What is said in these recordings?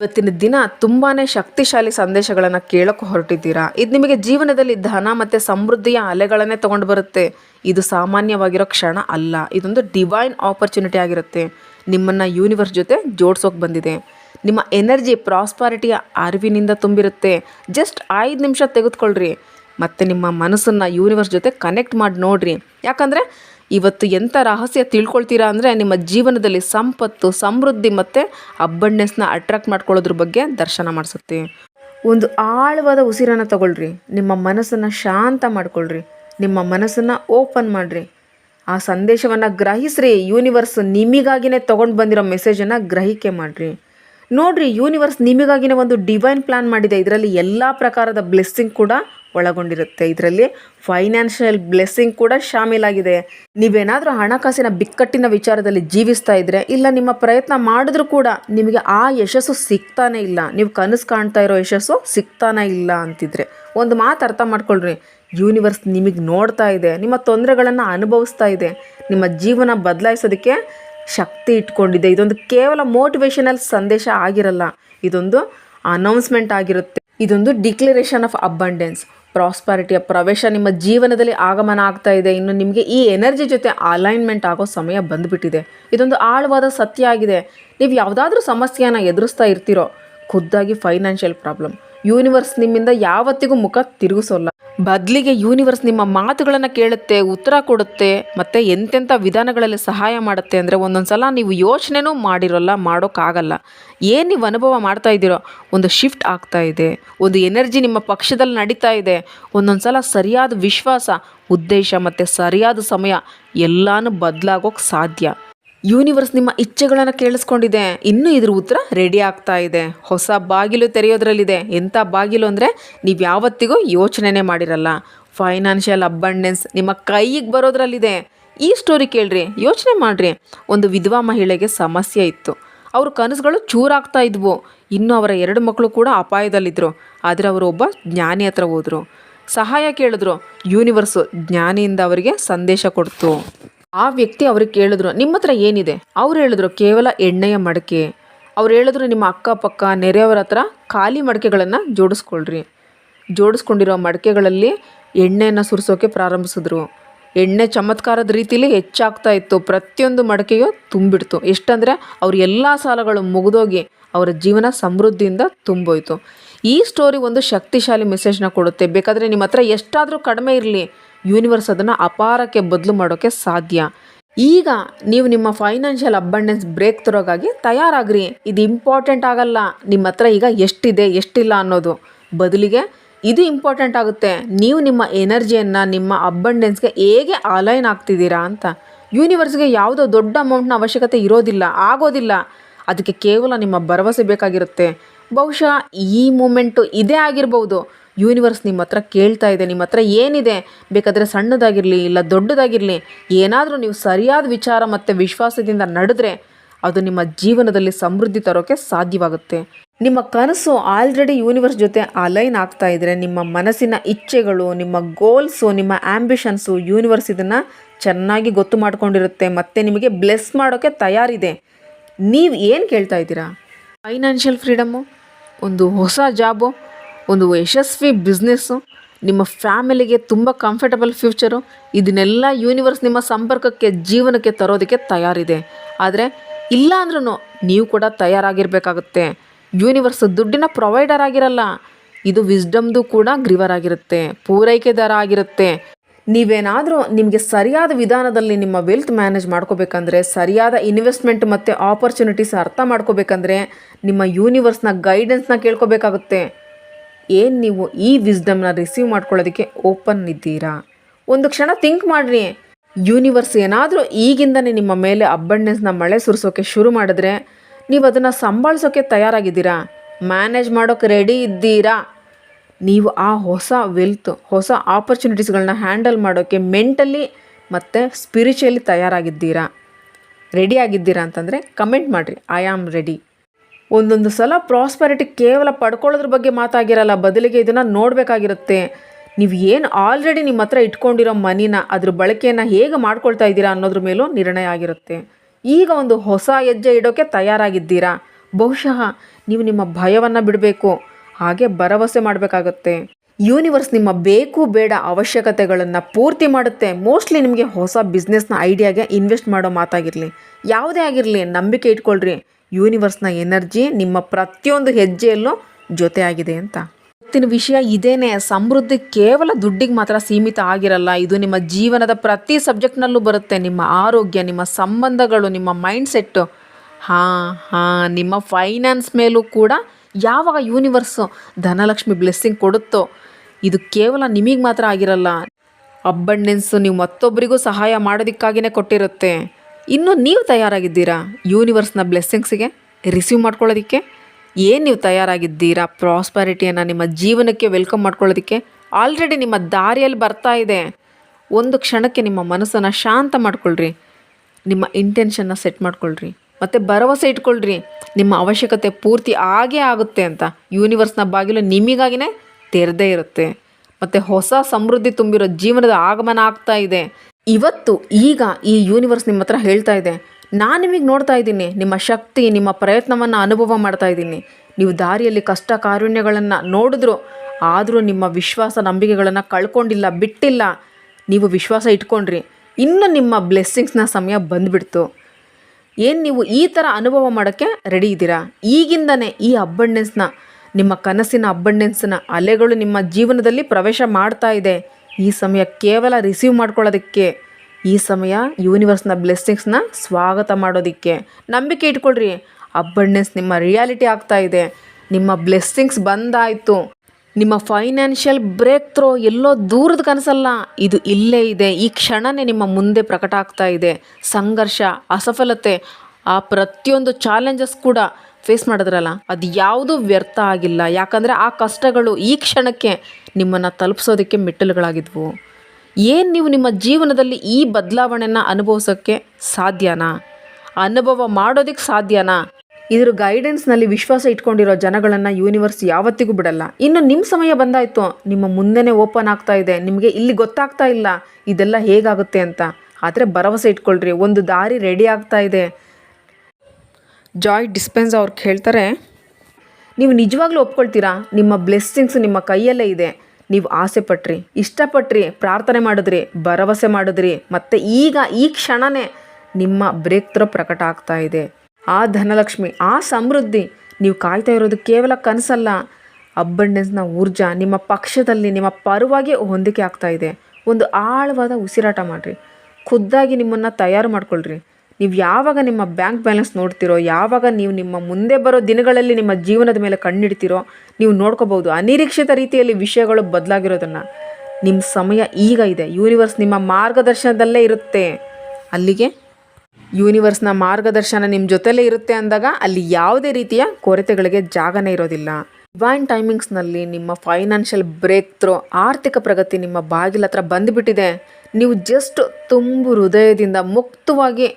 ಇವತ್ತಿನ ದಿನ ತುಂಬಾ ಶಕ್ತಿಶಾಲಿ ಸಂದೇಶಗಳನ್ನು ಕೇಳಕ್ಕೆ ಹೊರಟಿದ್ದೀರಾ? ಇದು ನಿಮಗೆ ಜೀವನದಲ್ಲಿ ಧನ ಮತ್ತು ಸಮೃದ್ಧಿಯ ಅಲೆಗಳನ್ನೇ ತೊಗೊಂಡು ಬರುತ್ತೆ. ಇದು ಸಾಮಾನ್ಯವಾಗಿರೋ ಕ್ಷಣ ಅಲ್ಲ. ಇದೊಂದು ಡಿವೈನ್ ಆಪರ್ಚುನಿಟಿ ಆಗಿರುತ್ತೆ. ನಿಮ್ಮನ್ನು ಯೂನಿವರ್ಸ್ ಜೊತೆ ಜೋಡ್ಸೋಕೆ ಬಂದಿದೆ. ನಿಮ್ಮ ಎನರ್ಜಿ ಪ್ರಾಸ್ಪಾರಿಟಿಯ ಅರಿವಿನಿಂದ ತುಂಬಿರುತ್ತೆ. ಜಸ್ಟ್ ಐದು ನಿಮಿಷ ತೆಗೆದುಕೊಳ್ಳ್ರಿ ಮತ್ತು ನಿಮ್ಮ ಮನಸ್ಸನ್ನು ಯೂನಿವರ್ಸ್ ಜೊತೆ ಕನೆಕ್ಟ್ ಮಾಡಿ ನೋಡ್ರಿ. ಯಾಕಂದರೆ ಇವತ್ತು ಎಂಥ ರಹಸ್ಯ ತಿಳ್ಕೊಳ್ತೀರಾ ಅಂದರೆ ನಿಮ್ಮ ಜೀವನದಲ್ಲಿ ಸಂಪತ್ತು, ಸಮೃದ್ಧಿ ಮತ್ತು ಅಬ್ಬಂಡೆನ್ಸ್ನ ಅಟ್ರಾಕ್ಟ್ ಮಾಡ್ಕೊಳ್ಳೋದ್ರ ಬಗ್ಗೆ ದರ್ಶನ ಮಾಡಿಸುತ್ತೆ. ಒಂದು ಆಳವಾದ ಉಸಿರನ್ನು ತಗೊಳ್ರಿ. ನಿಮ್ಮ ಮನಸ್ಸನ್ನು ಶಾಂತ ಮಾಡ್ಕೊಳ್ರಿ. ನಿಮ್ಮ ಮನಸ್ಸನ್ನು ಓಪನ್ ಮಾಡಿರಿ. ಆ ಸಂದೇಶವನ್ನು ಗ್ರಹಿಸ್ರಿ. ಯೂನಿವರ್ಸ್ ನಿಮಗಾಗಿನೇ ತೊಗೊಂಡು ಬಂದಿರೋ ಮೆಸೇಜನ್ನು ಗ್ರಹಿಕೆ ಮಾಡಿರಿ. ನೋಡಿರಿ ಯೂನಿವರ್ಸ್ ನಿಮಗಾಗಿನೇ ಒಂದು ಡಿವೈನ್ ಪ್ಲ್ಯಾನ್ ಮಾಡಿದೆ. ಇದರಲ್ಲಿ ಎಲ್ಲ ಪ್ರಕಾರದ ಬ್ಲೆಸ್ಸಿಂಗ್ ಕೂಡ ಒಳಗೊಂಡಿರುತ್ತೆ. ಇದರಲ್ಲಿ ಫೈನಾನ್ಷಿಯಲ್ ಬ್ಲೆಸ್ಸಿಂಗ್ ಕೂಡ ಶಾಮೀಲಾಗಿದೆ. ನೀವೇನಾದರೂ ಹಣಕಾಸಿನ ಬಿಕ್ಕಟ್ಟಿನ ವಿಚಾರದಲ್ಲಿ ಜೀವಿಸ್ತಾ ಇದ್ದರೆ ಇಲ್ಲ ನಿಮ್ಮ ಪ್ರಯತ್ನ ಮಾಡಿದ್ರೂ ಕೂಡ ನಿಮಗೆ ಆ ಯಶಸ್ಸು ಸಿಗ್ತಾನೇ ಇಲ್ಲ. ನೀವು ಕನಸು ಕಾಣ್ತಾ ಇರೋ ಯಶಸ್ಸು ಸಿಗ್ತಾನೇ ಇಲ್ಲ ಅಂತಿದ್ರೆ. ಒಂದು ಮಾತು ಅರ್ಥ ಮಾಡ್ಕೊಳ್ರಿ. ಯೂನಿವರ್ಸ್ ನಿಮಗೆ ನೋಡ್ತಾ ಇದೆ, ನಿಮ್ಮ ತೊಂದರೆಗಳನ್ನು ಅನುಭವಿಸ್ತಾ ಇದೆ, ನಿಮ್ಮ ಜೀವನ ಬದಲಾಯಿಸೋದಕ್ಕೆ ಶಕ್ತಿ ಇಟ್ಕೊಂಡಿದೆ. ಇದೊಂದು ಕೇವಲ ಮೋಟಿವೇಶನಲ್ ಸಂದೇಶ ಆಗಿರಲ್ಲ. ಇದೊಂದು ಅನೌನ್ಸ್ಮೆಂಟ್ ಆಗಿರುತ್ತೆ. ಇದೊಂದು ಡಿಕ್ಲರೇಷನ್ ಆಫ್ ಅಬಂಡೆನ್ಸ್ ಪ್ರಾಸ್ಪಾರಿಟಿಯ ಪ್ರವೇಶ ನಿಮ್ಮ ಜೀವನದಲ್ಲಿ ಆಗಮನ ಆಗ್ತಾ ಇದೆ. ಇನ್ನು ನಿಮಗೆ ಈ ಎನರ್ಜಿ ಜೊತೆ ಅಲೈನ್ಮೆಂಟ್ ಆಗೋ ಸಮಯ ಬಂದುಬಿಟ್ಟಿದೆ. ಇದೊಂದು ಆಳವಾದ ಸತ್ಯ ಆಗಿದೆ. ನೀವು ಯಾವುದಾದ್ರೂ ಸಮಸ್ಯೆಯನ್ನು ಎದುರಿಸ್ತಾ ಇರ್ತೀರೋ, ಖುದ್ದಾಗಿ ಫೈನಾನ್ಷಿಯಲ್ ಪ್ರಾಬ್ಲಮ್ ಯೂನಿವರ್ಸ್ ನಿಮ್ಮಿಂದ ಯಾವತ್ತಿಗೂ ಮುಖ ತಿರುಗಿಸೋಲ್ಲ. ಬದಲಿಗೆ ಯೂನಿವರ್ಸ್ ನಿಮ್ಮ ಮಾತುಗಳನ್ನು ಕೇಳುತ್ತೆ, ಉತ್ತರ ಕೊಡುತ್ತೆ, ಮತ್ತು ಎಂತೆಂಥ ವಿಧಾನಗಳಲ್ಲಿ ಸಹಾಯ ಮಾಡುತ್ತೆ ಅಂದರೆ ಒಂದೊಂದು ಸಲ ನೀವು ಯೋಚನೆನೂ ಮಾಡಿರೋಲ್ಲ, ಮಾಡೋಕ್ಕಾಗಲ್ಲ. ಏನು ನೀವು ಅನುಭವ ಮಾಡ್ತಾ ಇದ್ದೀರೋ, ಒಂದು ಶಿಫ್ಟ್ ಆಗ್ತಾ ಇದೆ. ಒಂದು ಎನರ್ಜಿ ನಿಮ್ಮ ಪಕ್ಷದಲ್ಲಿ ನಡೀತಾ ಇದೆ. ಒಂದೊಂದು ಸಲ ಸರಿಯಾದ ವಿಶ್ವಾಸ, ಉದ್ದೇಶ ಮತ್ತು ಸರಿಯಾದ ಸಮಯ ಎಲ್ಲನೂ ಬದಲಾಗೋಕ್ಕೆ ಸಾಧ್ಯ. ಯೂನಿವರ್ಸ್ ನಿಮ್ಮ ಇಚ್ಛೆಗಳನ್ನು ಕೇಳಿಸ್ಕೊಂಡಿದೆ. ಇನ್ನೂ ಇದ್ರ ಉತ್ತರ ರೆಡಿ ಆಗ್ತಾ ಇದೆ. ಹೊಸ ಬಾಗಿಲು ತೆರೆಯೋದ್ರಲ್ಲಿದೆ. ಎಂಥ ಬಾಗಿಲು ಅಂದರೆ ನೀವು ಯಾವತ್ತಿಗೂ ಯೋಚನೆನೇ ಮಾಡಿರಲ್ಲ. ಫೈನಾನ್ಷಿಯಲ್ ಅಬ್ಬಂಡೆನ್ಸ್ ನಿಮ್ಮ ಕೈಗೆ ಬರೋದ್ರಲ್ಲಿದೆ. ಈ ಸ್ಟೋರಿ ಕೇಳ್ರಿ, ಯೋಚನೆ ಮಾಡಿರಿ. ಒಂದು ವಿಧವಾ ಮಹಿಳೆಗೆ ಸಮಸ್ಯೆ ಇತ್ತು. ಅವ್ರ ಕನಸುಗಳು ಚೂರಾಗ್ತಾ ಇದ್ವು. ಇನ್ನು ಅವರ ಎರಡು ಮಕ್ಕಳು ಕೂಡ ಅಪಾಯದಲ್ಲಿದ್ದರು ಆದರೆ ಅವರು ಒಬ್ಬ ಜ್ಞಾನಿ ಹತ್ರ ಹೋದರು. ಸಹಾಯ ಕೇಳಿದ್ರು. ಯೂನಿವರ್ಸು ಜ್ಞಾನಿಯಿಂದ ಅವರಿಗೆ ಸಂದೇಶ ಕೊಡ್ತು. ಆ ವ್ಯಕ್ತಿ ಅವ್ರಿಗೆ ಕೇಳಿದ್ರು, ನಿಮ್ಮ ಹತ್ರ ಏನಿದೆ? ಅವ್ರು ಹೇಳಿದ್ರು, ಕೇವಲ ಎಣ್ಣೆಯ ಮಡಕೆ. ಅವ್ರು ಹೇಳಿದ್ರು, ನಿಮ್ಮ ಅಕ್ಕಪಕ್ಕ, ನೆರೆಯವರ ಹತ್ರ ಖಾಲಿ ಮಡಕೆಗಳನ್ನು ಜೋಡಿಸ್ಕೊಳ್ರಿ. ಜೋಡಿಸ್ಕೊಂಡಿರೋ ಮಡಕೆಗಳಲ್ಲಿ ಎಣ್ಣೆಯನ್ನು ಸುರಿಸೋಕೆ ಪ್ರಾರಂಭಿಸಿದ್ರು. ಎಣ್ಣೆ ಚಮತ್ಕಾರದ ರೀತಿಲಿ ಹೆಚ್ಚಾಗ್ತಾ ಇತ್ತು. ಪ್ರತಿಯೊಂದು ಮಡಕೆಯು ತುಂಬಿಡ್ತು. ಎಷ್ಟಂದರೆ ಅವ್ರ ಎಲ್ಲ ಸಾಲಗಳು ಮುಗಿದೋಗಿ ಅವರ ಜೀವನ ಸಮೃದ್ಧಿಯಿಂದ ತುಂಬೋಯ್ತು. ಈ ಸ್ಟೋರಿ ಒಂದು ಶಕ್ತಿಶಾಲಿ ಮೆಸೇಜ್ನ ಕೊಡುತ್ತೆ. ಬೇಕಾದರೆ ನಿಮ್ಮ ಹತ್ರ ಎಷ್ಟಾದರೂ ಕಡಿಮೆ ಇರಲಿ. ಯೂನಿವರ್ಸ್ ಅದನ್ನು ಅಪಾರಕ್ಕೆ ಬದಲು ಮಾಡೋಕ್ಕೆ ಸಾಧ್ಯ. ಈಗ ನೀವು ನಿಮ್ಮ ಫೈನಾನ್ಷಿಯಲ್ ಅಬಂಡೆನ್ಸ್ ಬ್ರೇಕ್ ತರೋಗಾಗಿ ತಯಾರಾಗ್ರಿ. ಇದು ಇಂಪಾರ್ಟೆಂಟ್ ಆಗಲ್ಲ. ನಿಮ್ಮ ಹತ್ರ ಈಗ ಎಷ್ಟಿದೆ, ಎಷ್ಟಿಲ್ಲ ಅನ್ನೋದು. ಬದಲಿಗೆ ಇದು ಇಂಪಾರ್ಟೆಂಟ್ ಆಗುತ್ತೆ. ನೀವು ನಿಮ್ಮ ಎನರ್ಜಿಯನ್ನು ನಿಮ್ಮ ಅಬ್ಬಂಡೆನ್ಸ್ಗೆ ಹೇಗೆ ಅಲೈನ್ ಆಗ್ತಿದ್ದೀರಾ ಅಂತ. ಯೂನಿವರ್ಸ್ಗೆ ಯಾವುದೋ ದೊಡ್ಡ ಅಮೌಂಟ್ನ ಅವಶ್ಯಕತೆ ಇರೋದಿಲ್ಲ, ಆಗೋದಿಲ್ಲ. ಅದಕ್ಕೆ ಕೇವಲ ನಿಮ್ಮ ಭರವಸೆ ಬೇಕಾಗಿರುತ್ತೆ. ಬಹುಶಃ ಈ ಮೂಮೆಂಟು ಇದೇ ಆಗಿರ್ಬೋದು. ಯೂನಿವರ್ಸ್ ನಿಮ್ಮ ಹತ್ರ ಕೇಳ್ತಾ ಇದೆ, ನಿಮ್ಮ ಹತ್ರ ಏನಿದೆ, ಬೇಕಾದರೆ ಸಣ್ಣದಾಗಿರಲಿ ಇಲ್ಲ ದೊಡ್ಡದಾಗಿರಲಿ, ಏನಾದರೂ ನೀವು ಸರಿಯಾದ ವಿಚಾರ ಮತ್ತು ವಿಶ್ವಾಸದಿಂದ ನಡೆದ್ರೆ ಅದು ನಿಮ್ಮ ಜೀವನದಲ್ಲಿ ಸಮೃದ್ಧಿ ತರೋಕ್ಕೆ ಸಾಧ್ಯವಾಗುತ್ತೆ. ನಿಮ್ಮ ಕನಸು ಆಲ್ರೆಡಿ ಯೂನಿವರ್ಸ್ ಜೊತೆ ಅಲೈನ್ ಆಗ್ತಾ ಇದ್ದರೆ ನಿಮ್ಮ ಮನಸ್ಸಿನ ಇಚ್ಛೆಗಳು, ನಿಮ್ಮ ಗೋಲ್ಸು ನಿಮ್ಮ ಆ್ಯಂಬಿಷನ್ಸು ಯೂನಿವರ್ಸ್ ಇದನ್ನು ಚೆನ್ನಾಗಿ ಗೊತ್ತು ಮಾಡ್ಕೊಂಡಿರುತ್ತೆ, ಮತ್ತು ನಿಮಗೆ ಬ್ಲೆಸ್ ಮಾಡೋಕ್ಕೆ ತಯಾರಿದೆ. ನೀವು ಏನು ಕೇಳ್ತಾ ಇದ್ದೀರಾ? ಫೈನಾನ್ಷಿಯಲ್ ಫ್ರೀಡಮ್ಮು ಒಂದು ಹೊಸ ಜಾಬು ಒಂದು ಯಶಸ್ವಿ ಬಿಸ್ನೆಸ್ಸು ನಿಮ್ಮ ಫ್ಯಾಮಿಲಿಗೆ ತುಂಬ ಕಂಫರ್ಟಬಲ್ ಫ್ಯೂಚರು ಇದನ್ನೆಲ್ಲ ಯೂನಿವರ್ಸ್ ನಿಮ್ಮ ಸಂಪರ್ಕಕ್ಕೆ, ಜೀವನಕ್ಕೆ ತರೋದಕ್ಕೆ ತಯಾರಿದೆ. ಆದರೆ ಇಲ್ಲ ಅಂದ್ರೂ ನೀವು ಕೂಡ ತಯಾರಾಗಿರಬೇಕಾಗುತ್ತೆ. ಯೂನಿವರ್ಸ್ ದುಡ್ಡಿನ ಪ್ರೊವೈಡರ್ ಆಗಿರಲ್ಲ, ಇದು ವಿಸ್ಡಮ್ದು ಕೂಡ ಗ್ರಿವರ್ ಆಗಿರುತ್ತೆ ಪೂರೈಕೆದಾರ ಆಗಿರುತ್ತೆ ನೀವೇನಾದರೂ ನಿಮಗೆ ಸರಿಯಾದ ವಿಧಾನದಲ್ಲಿ ನಿಮ್ಮ ವೆಲ್ತ್ ಮ್ಯಾನೇಜ್ ಮಾಡ್ಕೋಬೇಕಂದ್ರೆ, ಸರಿಯಾದ ಇನ್ವೆಸ್ಟ್ಮೆಂಟ್ ಮತ್ತು ಆಪರ್ಚುನಿಟೀಸ್ ಅರ್ಥ ಮಾಡ್ಕೋಬೇಕಂದ್ರೆ, ನಿಮ್ಮ ಯೂನಿವರ್ಸ್ನ ಗೈಡೆನ್ಸ್ನ ಕೇಳ್ಕೋಬೇಕಾಗುತ್ತೆ. ಏನು ನೀವು ಈ ವಿಸ್ಡಮ್ನ ರಿಸೀವ್ ಮಾಡ್ಕೊಳ್ಳೋದಕ್ಕೆ ಓಪನ್ ಇದ್ದೀರಾ? ಒಂದು ಕ್ಷಣ ಥಿಂಕ್ ಮಾಡಿರಿ. ಯೂನಿವರ್ಸ್ ಏನಾದರೂ ಈಗಿಂದನೇ ನಿಮ್ಮ ಮೇಲೆ ಅಬ್ಬಂಡೆನ್ಸ್ನ ಮಳೆ ಸುರಿಸೋಕೆ ಶುರು ಮಾಡಿದ್ರೆ ನೀವು ಅದನ್ನು ಸಂಭಾಳಿಸೋಕೆ ತಯಾರಾಗಿದ್ದೀರಾ? ಮ್ಯಾನೇಜ್ ಮಾಡೋಕೆ ರೆಡಿ ಇದ್ದೀರಾ? ನೀವು ಆ ಹೊಸ ವೆಲ್ತ್ ಹೊಸ ಆಪರ್ಚುನಿಟೀಸ್ಗಳನ್ನ ಹ್ಯಾಂಡಲ್ ಮಾಡೋಕ್ಕೆ ಮೆಂಟಲಿ ಮತ್ತು ಸ್ಪಿರಿಚುವಲಿ ತಯಾರಾಗಿದ್ದೀರಾ? ರೆಡಿ ಆಗಿದ್ದೀರಾ ಅಂತಂದರೆ ಕಮೆಂಟ್ ಮಾಡಿರಿ. ಐ ಆಮ್ ರೆಡಿ ಒಂದೊಂದು ಸಲ ಪ್ರಾಸ್ಪರಿಟಿ ಕೇವಲ ಪಡ್ಕೊಳ್ಳೋದ್ರ ಬಗ್ಗೆ ಮಾತಾಗಿರಲ್ಲ, ಬದಲಿಗೆ ಇದನ್ನು ನೋಡಬೇಕಾಗಿರುತ್ತೆ. ನೀವು ಏನು ಆಲ್ರೆಡಿ ನಿಮ್ಮ ಹತ್ರ ಇಟ್ಕೊಂಡಿರೋ ಮನಿನ, ಅದ್ರ ಬಳಕೆಯನ್ನು ಹೇಗೆ ಮಾಡ್ಕೊಳ್ತಾ ಇದ್ದೀರಾ ಅನ್ನೋದ್ರ ಮೇಲೂ ನಿರ್ಣಯ ಆಗಿರುತ್ತೆ. ಈಗ ಒಂದು ಹೊಸ ಹೆಜ್ಜೆ ಇಡೋಕ್ಕೆ ತಯಾರಾಗಿದ್ದೀರಾ? ಬಹುಶಃ ನೀವು ನಿಮ್ಮ ಭಯವನ್ನು ಬಿಡಬೇಕು, ಹಾಗೆ ಭರವಸೆ ಮಾಡಬೇಕಾಗತ್ತೆ. ಯೂನಿವರ್ಸ್ ನಿಮ್ಮ ಬೇಕು ಬೇಡ ಅವಶ್ಯಕತೆಗಳನ್ನು ಪೂರ್ತಿ ಮಾಡುತ್ತೆ. ಮೋಸ್ಟ್ಲಿ ನಿಮಗೆ ಹೊಸ ಬಿಸ್ನೆಸ್ನ ಐಡಿಯಾಗೆ ಇನ್ವೆಸ್ಟ್ ಮಾಡೋ ಮಾತಾಗಿರಲಿ. ಯಾವುದೇ ಆಗಿರಲಿ, ನಂಬಿಕೆ ಇಟ್ಕೊಳ್ರಿ. ಯೂನಿವರ್ಸ್ನ ಎನರ್ಜಿ ನಿಮ್ಮ ಪ್ರತಿಯೊಂದು ಹೆಜ್ಜೆಯಲ್ಲೂ ಜೊತೆ ಆಗಿದೆ ಅಂತ. ಇವತ್ತಿನ ವಿಷಯ ಇದೇನೆ, ಸಮೃದ್ಧಿ ಕೇವಲ ದುಡ್ಡಿಗೆ ಮಾತ್ರ ಸೀಮಿತ ಆಗಿರಲ್ಲ, ಇದು ನಿಮ್ಮ ಜೀವನದ ಪ್ರತಿ ಸಬ್ಜೆಕ್ಟ್ನಲ್ಲೂ ಬರುತ್ತೆ. ನಿಮ್ಮ ಆರೋಗ್ಯ, ನಿಮ್ಮ ಸಂಬಂಧಗಳು, ನಿಮ್ಮ ಮೈಂಡ್ ಸೆಟ್ಟು ಹಾಂ ಹಾಂ, ನಿಮ್ಮ ಫೈನಾನ್ಸ್ ಮೇಲೂ ಕೂಡ ಯಾವಾಗ ಯೂನಿವರ್ಸು ಧನಲಕ್ಷ್ಮಿ ಬ್ಲೆಸ್ಸಿಂಗ್ ಕೊಡುತ್ತೋ, ಇದು ಕೇವಲ ನಿಮಗೆ ಮಾತ್ರ ಆಗಿರಲ್ಲ. ಅಬ್ಬಂಡೆನ್ಸು ನೀವು ಮತ್ತೊಬ್ಬರಿಗೂ ಸಹಾಯ ಮಾಡೋದಕ್ಕಾಗಿಯೇ ಕೊಟ್ಟಿರುತ್ತೆ. ಇನ್ನು ನೀವು ತಯಾರಾಗಿದ್ದೀರಾ ಯೂನಿವರ್ಸ್ನ ಬ್ಲೆಸ್ಸಿಂಗ್ಸಿಗೆ ರಿಸೀವ್ ಮಾಡ್ಕೊಳ್ಳೋದಕ್ಕೆ? ಏನು ನೀವು ತಯಾರಾಗಿದ್ದೀರಾ? ಪ್ರಾಸ್ಪರಿಟಿಯನ್ನು ನಿಮ್ಮ ಜೀವನಕ್ಕೆ ವೆಲ್ಕಮ್ ಮಾಡ್ಕೊಳ್ಳೋದಕ್ಕೆ? ಆಲ್ರೆಡಿ ನಿಮ್ಮ ದಾರಿಯಲ್ಲಿ ಬರ್ತಾ ಇದೆ. ಒಂದು ಕ್ಷಣಕ್ಕೆ ನಿಮ್ಮ ಮನಸ್ಸನ್ನು ಶಾಂತ ಮಾಡ್ಕೊಳ್ರಿ. ನಿಮ್ಮ ಇಂಟೆನ್ಷನ್ನ ಸೆಟ್ ಮಾಡ್ಕೊಳ್ರಿ. ಮತ್ತು ಭರವಸೆ ಇಟ್ಕೊಳ್ರಿ. ನಿಮ್ಮ ಅವಶ್ಯಕತೆ ಪೂರ್ತಿ ಆಗೇ ಆಗುತ್ತೆ ಅಂತ. ಯೂನಿವರ್ಸ್ನ ಬಾಗಿಲು ನಿಮಗಾಗಿನೇ ತೆರೆದೇ ಇರುತ್ತೆ. ಮತ್ತು ಹೊಸ ಸಮೃದ್ಧಿ ತುಂಬಿರೋ ಜೀವನದ ಆಗಮನ ಆಗ್ತಾ ಇದೆ. ಇವತ್ತು ಈಗ ಈ ಯೂನಿವರ್ಸ್ ನಿಮ್ಮ ಹತ್ರ ಹೇಳ್ತಾ ಇದೆ. ನಾನು ನಿಮಗೆ ನೋಡ್ತಾ ಇದ್ದೀನಿ, ನಿಮ್ಮ ಶಕ್ತಿ, ನಿಮ್ಮ ಪ್ರಯತ್ನವನ್ನು ಅನುಭವ ಮಾಡ್ತಾ ಇದ್ದೀನಿ. ನೀವು ದಾರಿಯಲ್ಲಿ ಕಷ್ಟ ಕಾರುಣ್ಯಗಳನ್ನು ನೋಡಿದ್ರು, ಆದರೂ ನಿಮ್ಮ ವಿಶ್ವಾಸ ನಂಬಿಕೆಗಳನ್ನು ಕಳ್ಕೊಂಡಿಲ್ಲ, ಬಿಟ್ಟಿಲ್ಲ. ನೀವು ವಿಶ್ವಾಸ ಇಟ್ಕೊಂಡ್ರಿ. ಇನ್ನು ನಿಮ್ಮ ಬ್ಲೆಸ್ಸಿಂಗ್ಸ್ನ ಸಮಯ ಬಂದುಬಿಡ್ತು. ಏನು ನೀವು ಈ ಥರ ಅನುಭವ ಮಾಡೋಕ್ಕೆ ರೆಡಿ ಇದ್ದೀರಾ? ಈಗಿಂದನೇ ಈ ಅಬ್ಬಂಡೆನ್ಸ್ನ ನಿಮ್ಮ ಕನಸಿನ ಅಬ್ಬಂಡೆನ್ಸ್ನ ಅಲೆಗಳು ನಿಮ್ಮ ಜೀವನದಲ್ಲಿ ಪ್ರವೇಶ ಮಾಡ್ತಾ ಇದೆ. ಈ ಸಮಯ ಕೇವಲ ರಿಸೀವ್ ಮಾಡ್ಕೊಳ್ಳೋದಕ್ಕೆ, ಈ ಸಮಯ ಯೂನಿವರ್ಸ್ನ ಬ್ಲೆಸ್ಸಿಂಗ್ಸ್ನ ಸ್ವಾಗತ ಮಾಡೋದಕ್ಕೆ. ನಂಬಿಕೆ ಇಟ್ಕೊಳ್ರಿ ಅಬ್ಬಂಡೆನ್ಸ್ ನಿಮ್ಮ ರಿಯಾಲಿಟಿ ಆಗ್ತಾ ಇದೆ. ನಿಮ್ಮ ಬ್ಲೆಸ್ಸಿಂಗ್ಸ್ ಬಂದಾಯಿತು. ನಿಮ್ಮ ಫೈನಾನ್ಷಿಯಲ್ ಬ್ರೇಕ್ ಥ್ರೋ ಎಲ್ಲೋ ದೂರದ ಕನಸಲ್ಲ, ಇದು ಇಲ್ಲೇ ಇದೆ. ಈ ಕ್ಷಣನೇ ನಿಮ್ಮ ಮುಂದೆ ಪ್ರಕಟ ಆಗ್ತಾ ಇದೆ. ಸಂಘರ್ಷ, ಅಸಫಲತೆ, ಆ ಪ್ರತಿಯೊಂದು ಚಾಲೆಂಜಸ್ ಕೂಡ ಫೇಸ್ ಮಾಡಿದ್ರಲ್ಲ, ಅದು ಯಾವುದೂ ವ್ಯರ್ಥ ಆಗಿಲ್ಲ. ಯಾಕಂದರೆ ಆ ಕಷ್ಟಗಳು ಈ ಕ್ಷಣಕ್ಕೆ ನಿಮ್ಮನ್ನು ತಲುಪಿಸೋದಕ್ಕೆ ಮೆಟ್ಟಲುಗಳಾಗಿದ್ವು. ಏನು ನೀವು ನಿಮ್ಮ ಜೀವನದಲ್ಲಿ ಈ ಬದಲಾವಣೆನ ಅನುಭವಿಸೋಕ್ಕೆ ಸಾಧ್ಯನಾ? ಅನುಭವ ಮಾಡೋದಕ್ಕೆ ಸಾಧ್ಯನಾ? ಇದ್ರ ಗೈಡೆನ್ಸ್ನಲ್ಲಿ ವಿಶ್ವಾಸ ಇಟ್ಕೊಂಡಿರೋ ಜನಗಳನ್ನು ಯೂನಿವರ್ಸ್ ಯಾವತ್ತಿಗೂ ಬಿಡಲ್ಲ. ಇನ್ನು ನಿಮ್ಮ ಸಮಯ ಬಂದಾಯಿತು. ನಿಮ್ಮ ಮುಂದೆನೇ ಓಪನ್ ಆಗ್ತಾ ಇದೆ. ನಿಮಗೆ ಇಲ್ಲಿ ಗೊತ್ತಾಗ್ತಾ ಇಲ್ಲ. ಇದೆಲ್ಲ ಹೇಗಾಗುತ್ತೆ ಅಂತ. ಆದರೆ ಭರವಸೆ ಇಟ್ಕೊಳ್ರಿ. ಒಂದು ದಾರಿ ರೆಡಿ ಆಗ್ತಾ ಇದೆ. ಜಾಯ್ ಡಿಸ್ಪೆನ್ಸ್ ಅವ್ರು ಹೇಳ್ತಾರೆ ನೀವು ನಿಜವಾಗ್ಲೂ ಒಪ್ಕೊಳ್ತೀರಾ? ನಿಮ್ಮ ಬ್ಲೆಸ್ಸಿಂಗ್ಸ್ ನಿಮ್ಮ ಕೈಯಲ್ಲೇ ಇದೆ. ನೀವು ಆಸೆ ಪಟ್ರಿ, ಇಷ್ಟಪಟ್ರಿ, ಪ್ರಾರ್ಥನೆ ಮಾಡಿದ್ರಿ, ಭರವಸೆ ಮಾಡಿದ್ರಿ, ಮತ್ತು ಈಗ ಈ ಕ್ಷಣನೇ ನಿಮ್ಮ ಬ್ರೇಕ್ ಥ್ರೋ ಪ್ರಕಟ ಆಗ್ತಾ ಇದೆ. ಆ ಧನಲಕ್ಷ್ಮಿ, ಆ ಸಮೃದ್ಧಿ, ನೀವು ಕಾಯ್ತಾ ಇರೋದು ಕೇವಲ ಕನಸಲ್ಲ. ಅಬ್ಬಂಡೆನ್ಸ್ನ ಊರ್ಜಾ ನಿಮ್ಮ ಪಕ್ಷದಲ್ಲಿ, ನಿಮ್ಮ ಪರವಾಗಿ ಹೊಂದಿಕೆ ಆಗ್ತಾ ಇದೆ. ಒಂದು ಆಳವಾದ ಉಸಿರಾಟ ಮಾಡಿರಿ. ಖುದ್ದಾಗಿ ನಿಮ್ಮನ್ನು ತಯಾರು ಮಾಡ್ಕೊಳ್ರಿ. ನೀವು ಯಾವಾಗ ನಿಮ್ಮ ಬ್ಯಾಂಕ್ ಬ್ಯಾಲೆನ್ಸ್ ನೋಡ್ತಿರೋ, ಯಾವಾಗ ನೀವು ನಿಮ್ಮ ಮುಂದೆ ಬರೋ ದಿನಗಳಲ್ಲಿ ನಿಮ್ಮ ಜೀವನದ ಮೇಲೆ ಕಣ್ಣಿಡ್ತಿರೋ, ನೀವು ನೋಡ್ಕೋಬೋದು ಅನಿರೀಕ್ಷಿತ ರೀತಿಯಲ್ಲಿ ವಿಷಯಗಳು ಬದಲಾಗಿರೋದನ್ನು. ನಿಮ್ಮ ಸಮಯ ಈಗ ಇದೆ. ಯೂನಿವರ್ಸ್ ನಿಮ್ಮ ಮಾರ್ಗದರ್ಶನದಲ್ಲೇ ಇರುತ್ತೆ. ಅಲ್ಲಿಗೆ ಯೂನಿವರ್ಸ್ನ ಮಾರ್ಗದರ್ಶನ ನಿಮ್ಮ ಜೊತೆಲೇ ಇರುತ್ತೆ ಅಂದಾಗ ಅಲ್ಲಿ ಯಾವುದೇ ರೀತಿಯ ಕೊರತೆಗಳಿಗೆ ಜಾಗನೇ ಇರೋದಿಲ್ಲ. ಡಿವೈನ್ ಟೈಮಿಂಗ್ಸ್ನಲ್ಲಿ ನಿಮ್ಮ ಫೈನಾನ್ಷಿಯಲ್ ಬ್ರೇಕ್ ಥ್ರೋ ಆರ್ಥಿಕ ಪ್ರಗತಿ ನಿಮ್ಮ ಬಾಗಿಲ ಹತ್ರ ಬಂದುಬಿಟ್ಟಿದೆ. ನೀವು ಜಸ್ಟ್ ತುಂಬು ಹೃದಯದಿಂದ ಮುಕ್ತವಾಗಿ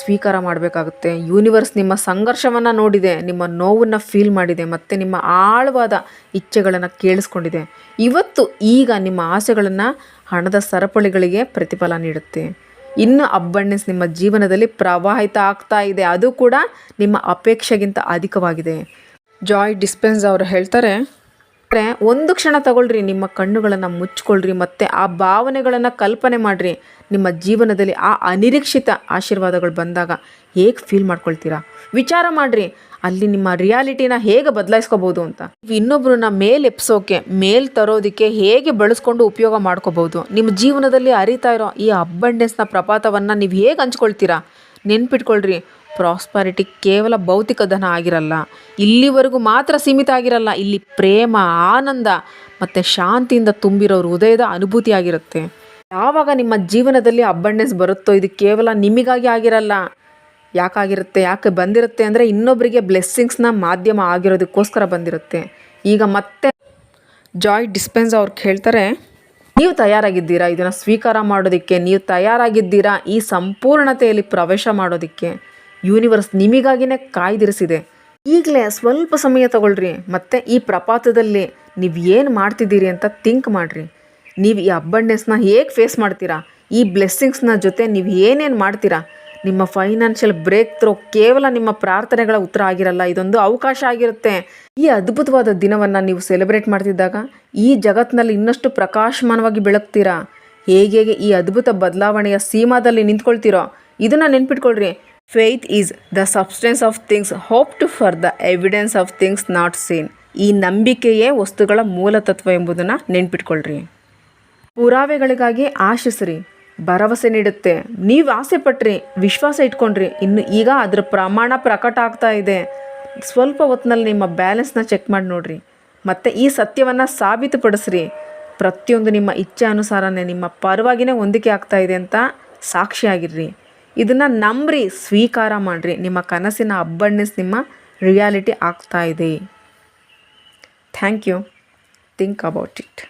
ಸ್ವೀಕಾರ ಮಾಡಬೇಕಾಗುತ್ತೆ. ಯೂನಿವರ್ಸ್ ನಿಮ್ಮ ಸಂಘರ್ಷವನ್ನು ನೋಡಿದೆ, ನಿಮ್ಮ ನೋವನ್ನು ಫೀಲ್ ಮಾಡಿದೆ, ಮತ್ತು ನಿಮ್ಮ ಆಳವಾದ ಇಚ್ಛೆಗಳನ್ನು ಕೇಳಿಸ್ಕೊಂಡಿದೆ. ಇವತ್ತು ಈಗ ನಿಮ್ಮ ಆಸೆಗಳನ್ನು ಹಣದ ಸರಪಳಿಗಳಿಗೆ ಪ್ರತಿಫಲ ನೀಡುತ್ತೆ. ಇನ್ನು ಅಬ್ಬಂಡೆನ್ಸ್ ನಿಮ್ಮ ಜೀವನದಲ್ಲಿ ಪ್ರವಾಹಿತ ಆಗ್ತಾ ಇದೆ. ಅದು ಕೂಡ ನಿಮ್ಮ ಅಪೇಕ್ಷೆಗಿಂತ ಅಧಿಕವಾಗಿದೆ. ಜಾಯ್ ಡಿಸ್ಪೆನ್ಸ್ ಅವರು ಹೇಳ್ತಾರೆ ಅಂದರೆ ಒಂದು ಕ್ಷಣ ತಗೊಳ್ರಿ, ನಿಮ್ಮ ಕಣ್ಣುಗಳನ್ನು ಮುಚ್ಕೊಳ್ರಿ, ಮತ್ತು ಆ ಭಾವನೆಗಳನ್ನು ಕಲ್ಪನೆ ಮಾಡಿರಿ. ನಿಮ್ಮ ಜೀವನದಲ್ಲಿ ಆ ಅನಿರೀಕ್ಷಿತ ಆಶೀರ್ವಾದಗಳು ಬಂದಾಗ ಹೇಗೆ ಫೀಲ್ ಮಾಡ್ಕೊಳ್ತೀರಾ? ವಿಚಾರ ಮಾಡಿರಿ, ಅಲ್ಲಿ ನಿಮ್ಮ ರಿಯಾಲಿಟಿನ ಹೇಗೆ ಬದಲಾಯಿಸ್ಕೋಬೋದು ಅಂತ. ಇನ್ನೊಬ್ಬರನ್ನ ಮೇಲ್ ಎಪ್ಸೋಕೆ, ಮೇಲ್ ತರೋದಕ್ಕೆ ಹೇಗೆ ಬಳಸ್ಕೊಂಡು ಉಪಯೋಗ ಮಾಡ್ಕೋಬೋದು ನಿಮ್ಮ ಜೀವನದಲ್ಲಿ ಅರಿತಾ ಇರೋ ಈ ಅಬ್ಬಂಡೆನ್ಸ್ನ ಪ್ರಪಾತವನ್ನು ನೀವು ಹೇಗೆ ಹಂಚ್ಕೊಳ್ತೀರಾ? ನೆನ್ಪಿಟ್ಕೊಳ್ರಿ ಪ್ರಾಸ್ಪರಿಟಿ ಕೇವಲ ಭೌತಿಕ ಧನ ಆಗಿರಲ್ಲ. ಇಲ್ಲಿವರೆಗೂ ಮಾತ್ರ ಸೀಮಿತ ಆಗಿರಲ್ಲ. ಇಲ್ಲಿ ಪ್ರೇಮ, ಆನಂದ ಮತ್ತು ಶಾಂತಿಯಿಂದ ತುಂಬಿರೋ ಹೃದಯದ ಅನುಭೂತಿ ಆಗಿರುತ್ತೆ ಯಾವಾಗ ನಿಮ್ಮ ಜೀವನದಲ್ಲಿ ಅಬ್ಬಂಡೆನ್ಸ್ ಬರುತ್ತೋ ಇದು ಕೇವಲ ನಿಮಗಾಗಿ ಆಗಿರಲ್ಲ. ಯಾಕಾಗಿರುತ್ತೆ, ಯಾಕೆ ಬಂದಿರುತ್ತೆ ಅಂದರೆ ಇನ್ನೊಬ್ಬರಿಗೆ ಬ್ಲೆಸ್ಸಿಂಗ್ಸ್ನ ಮಾಧ್ಯಮ ಆಗಿರೋದಕ್ಕೋಸ್ಕರ ಬಂದಿರುತ್ತೆ. ಈಗ ಮತ್ತೆ ಜಾಯ್ ಡಿಸ್ಪೆನ್ಸ್ ಅವ್ರು ಹೇಳ್ತಾರೆ ನೀವು ತಯಾರಾಗಿದ್ದೀರಾ? ಇದನ್ನು ಸ್ವೀಕಾರ ಮಾಡೋದಕ್ಕೆ ನೀವು ತಯಾರಾಗಿದ್ದೀರಾ? ಈ ಸಂಪೂರ್ಣತೆಯಲ್ಲಿ ಪ್ರವೇಶ ಮಾಡೋದಕ್ಕೆ. ಯೂನಿವರ್ಸ್ ನಿಮಗಾಗಿನೇ ಕಾಯ್ದಿರಿಸಿದೆ. ಈಗಲೇ ಸ್ವಲ್ಪ ಸಮಯ ತಗೊಳ್ರಿ, ಮತ್ತು ಈ ಪ್ರಪಾತದಲ್ಲಿ ನೀವು ಏನು ಮಾಡ್ತಿದ್ದೀರಿ ಅಂತ ಥಿಂಕ್ ಮಾಡಿರಿ. ನೀವು ಈ ಅಬ್ಬಂಡೆನ್ಸ್ನ ಹೇಗೆ ಫೇಸ್ ಮಾಡ್ತೀರಾ? ಈ ಬ್ಲೆಸ್ಸಿಂಗ್ಸ್ನ ಜೊತೆ ನೀವು ಏನೇನು ಮಾಡ್ತೀರಾ? ನಿಮ್ಮ ಫೈನಾನ್ಷಿಯಲ್ ಬ್ರೇಕ್ ಥ್ರೋ ಕೇವಲ ನಿಮ್ಮ ಪ್ರಾರ್ಥನೆಗಳ ಉತ್ತರ ಆಗಿರಲ್ಲ, ಇದೊಂದು ಅವಕಾಶ ಆಗಿರುತ್ತೆ. ಈ ಅದ್ಭುತವಾದ ದಿನವನ್ನು ನೀವು ಸೆಲೆಬ್ರೇಟ್ ಮಾಡ್ತಿದ್ದಾಗ ಈ ಜಗತ್ತಿನಲ್ಲಿ ಇನ್ನಷ್ಟು ಪ್ರಕಾಶಮಾನವಾಗಿ ಬೆಳಗ್ತೀರಾ? ಹೇಗೆ ಹೇಗೆ ಈ ಅದ್ಭುತ ಬದಲಾವಣೆಯ ಸೀಮಾದಲ್ಲಿ ನಿಂತ್ಕೊಳ್ತೀರೋ? ಇದನ್ನು ನೆನ್ಪಿಟ್ಕೊಳ್ರಿ. Faith is the substance of things hope to for the evidence of things not seen ಈ ನಂಬಿಕೆಯೇ ವಸ್ತುಗಳ ಮೂಲ ತತ್ವ ಎಂಬುದನ್ನು ನೆನ್ಪಿಟ್ಕೊಳ್ರಿ. ಪುರಾವೆಗಳಿಗಾಗಿ ಆಶಿಸ್ರಿ, ಭರವಸೆ ನೀಡುತ್ತೆ. ನೀವು ಆಸೆ ಪಟ್ರಿ ವಿಶ್ವಾಸ ಇಟ್ಕೊಂಡ್ರಿ. ಇನ್ನು ಈಗ ಅದರ ಪ್ರಮಾಣ ಪ್ರಕಟ ಆಗ್ತಾ ಇದೆ. ಸ್ವಲ್ಪ ಹೊತ್ತಿನಲ್ಲಿ ನಿಮ್ಮ ಬ್ಯಾಲೆನ್ಸ್ನ ಚೆಕ್ ಮಾಡಿ ನೋಡ್ರಿ. ಮತ್ತು ಈ ಸತ್ಯವನ್ನು ಸಾಬೀತುಪಡಿಸ್ರಿ. ಪ್ರತಿಯೊಂದು ನಿಮ್ಮ ಇಚ್ಛೆ ಅನುಸಾರನೇ ನಿಮ್ಮ ಪರವಾಗಿನೇ ಹೊಂದಿಕೆ ಆಗ್ತಾ ಇದೆ ಅಂತ ಸಾಕ್ಷಿಯಾಗಿರ್ರಿ. ಇದನ್ನು ನಂಬ್ರಿ, ಸ್ವೀಕಾರ ಮಾಡಿರಿ. ನಿಮ್ಮ ಕನಸಿನ ಅಬ್ಬಣ್ಣಸ್ ನಿಮ್ಮ ರಿಯಾಲಿಟಿ ಆಗ್ತಾ ಇದೆ. Thank you think about it